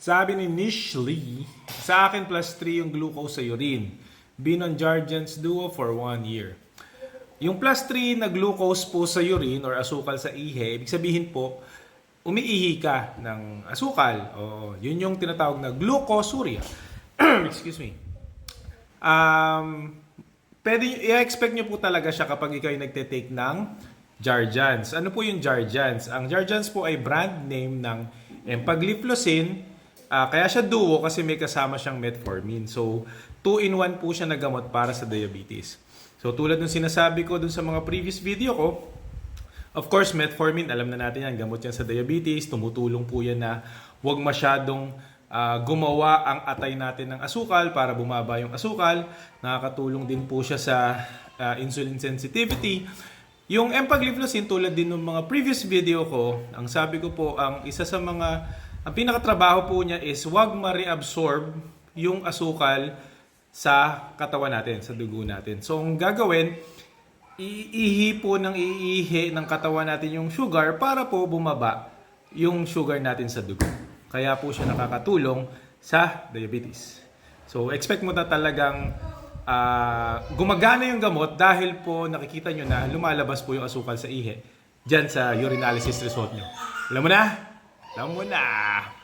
Sabi ni Nish Lee, sa akin plus 3 yung glucose sa urine. Been on Jardiance Duo for one year. Yung plus 3 na glucose po sa urine or asukal sa ihe, ibig sabihin po, umiihi ka ng asukal. O, yun yung tinatawag na glucosuria. Excuse me. Um, pwede, i-expect nyo po talaga siya kapag ikaw ay nagte-take ng Jardiance. Ano po yung Jardiance? Ang Jardiance po ay brand name ng empagliflozin. Ah, kaya siya duo kasi may kasama siyang metformin. So, 2-in-1 po siya na gamot para sa diabetes. So, tulad ng sinasabi ko dun sa mga previous video ko, Of course, metformin, alam na natin yan, gamot yan sa diabetes, tumutulong po yan na huwag masyadong ah, gumawa ang atay natin ng asukal para bumaba yung asukal. Nakakatulong din po siya sa ah, insulin sensitivity. Yung empagliflozin, tulad din ng mga previous video ko, ang sabi ko po, ang isa sa mga, ang pinakatrabaho po niya is huwag ma-reabsorb yung asukal sa katawan natin, sa dugo natin. So, ang gagawin, iihi po ng iihi ng katawan natin yung sugar para po bumaba yung sugar natin sa dugo. Kaya po siya nakakatulong sa diabetes. So, expect mo na talagang ah, gumagana yung gamot dahil po nakikita nyo na lumalabas po yung asukal sa ihi dyan sa urinalysis result nyo. Alam mo na? Alam mo na!